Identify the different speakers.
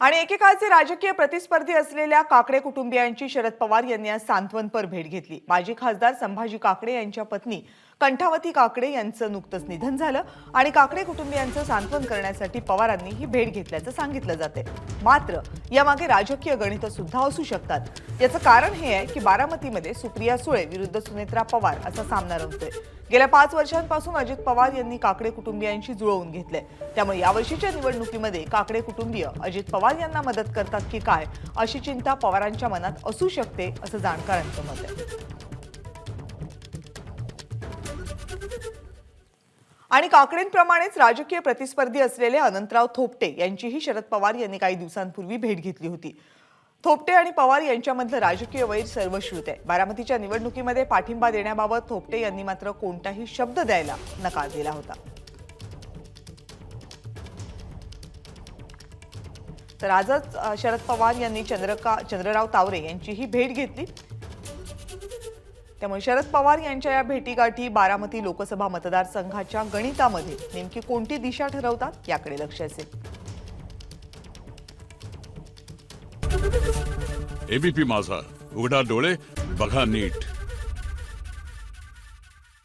Speaker 1: आणि एकेकाळचे राजकीय प्रतिस्पर्धी असलेल्या काकडे कुटुंबियांची शरद पवार यांनी आज सांत्वनपर भेट घेतली. माजी खासदार संभाजी काकडे यांच्या पत्नी कंठावती काकडे यांचं नुकतंच निधन झालं आणि काकडे कुटुंबियांचं सांत्वन करण्यासाठी पवारांनी ही भेट घेतल्याचं सांगितलं जाते मात्र यामागे राजकीय गणितं सुद्धा असू शकतात. याचं कारण हे आहे की बारामतीमध्ये सुप्रिया सुळे विरुद्ध सुनेत्रा पवार असा सामना रंगतोय. गेल्या पाच वर्षांपासून अजित पवार यांनी काकडे कुटुंबियांशी जुळवून घेतलंय. त्यामुळे यावर्षीच्या निवडणुकीमध्ये काकडे कुटुंबीय अजित पवार यांना मदत करतात की काय अशी चिंता पवारांच्या मनात असू शकते असं जाणकारांचं मत आहे. आणि काकडेंप्रमाणेच राजकीय प्रतिस्पर्धी असलेले अनंतराव थोपटे यांचीही शरद पवार यांनी काही दिवसांपूर्वी भेट घेतली होती. थोपटे आणि पवार यांच्यामधलं राजकीय वैर सर्वश्रुत आहे. बारामतीच्या निवडणुकीमध्ये पाठिंबा देण्याबाबत थोपटे यांनी मात्र कोणताही शब्द द्यायला नकार दिला होता. तर आजच शरद पवार यांनी चंद्रका चंद्रराव तावरे यांचीही भेट घेतली. त्यामुळे शरद पवार यांच्या या भेटीगाठी बारामती लोकसभा मतदारसंघाच्या गणितामध्ये नेमकी कोणती दिशा ठरवतात याकडे लक्ष असेल.
Speaker 2: एबीपी माझा. उघडा डोळे बघा नीट.